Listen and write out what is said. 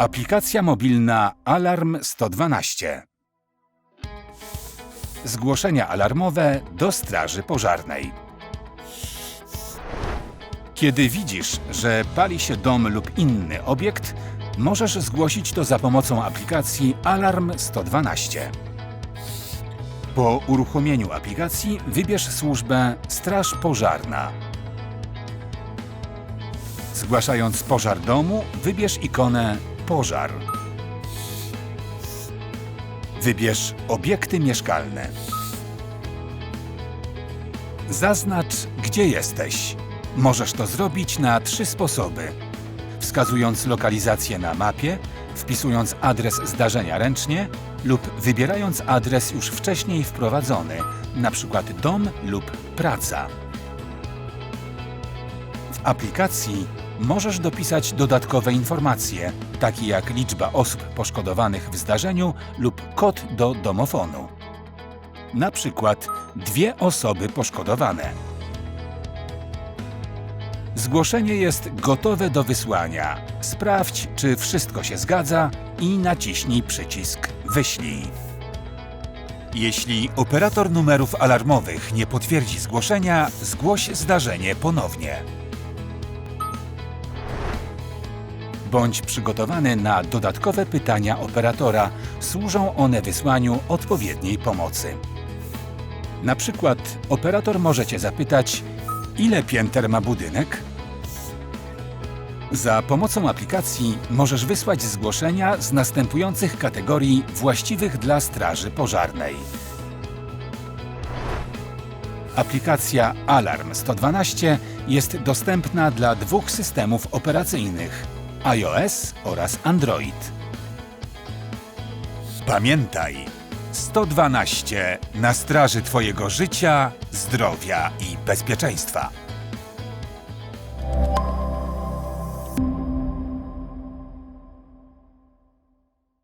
Aplikacja mobilna Alarm 112. Zgłoszenia alarmowe do Straży Pożarnej. Kiedy widzisz, że pali się dom lub inny obiekt, możesz zgłosić to za pomocą aplikacji Alarm 112. Po uruchomieniu aplikacji wybierz służbę Straż Pożarna. Zgłaszając pożar domu, wybierz ikonę Pożar. Wybierz obiekty mieszkalne. Zaznacz, gdzie jesteś. Możesz to zrobić na trzy sposoby. Wskazując lokalizację na mapie, wpisując adres zdarzenia ręcznie lub wybierając adres już wcześniej wprowadzony, np. dom lub praca. W aplikacji możesz dopisać dodatkowe informacje, takie jak liczba osób poszkodowanych w zdarzeniu lub kod do domofonu. Na przykład dwie osoby poszkodowane. Zgłoszenie jest gotowe do wysłania. Sprawdź, czy wszystko się zgadza i naciśnij przycisk Wyślij. Jeśli operator numerów alarmowych nie potwierdzi zgłoszenia, zgłoś zdarzenie ponownie. Bądź przygotowany na dodatkowe pytania operatora. Służą one wysłaniu odpowiedniej pomocy. Na przykład operator może Cię zapytać, ile pięter ma budynek? Za pomocą aplikacji możesz wysłać zgłoszenia z następujących kategorii właściwych dla Straży Pożarnej. Aplikacja Alarm 112 jest dostępna dla dwóch systemów operacyjnych iOS oraz Android. Pamiętaj, 112 na straży Twojego życia, zdrowia i bezpieczeństwa.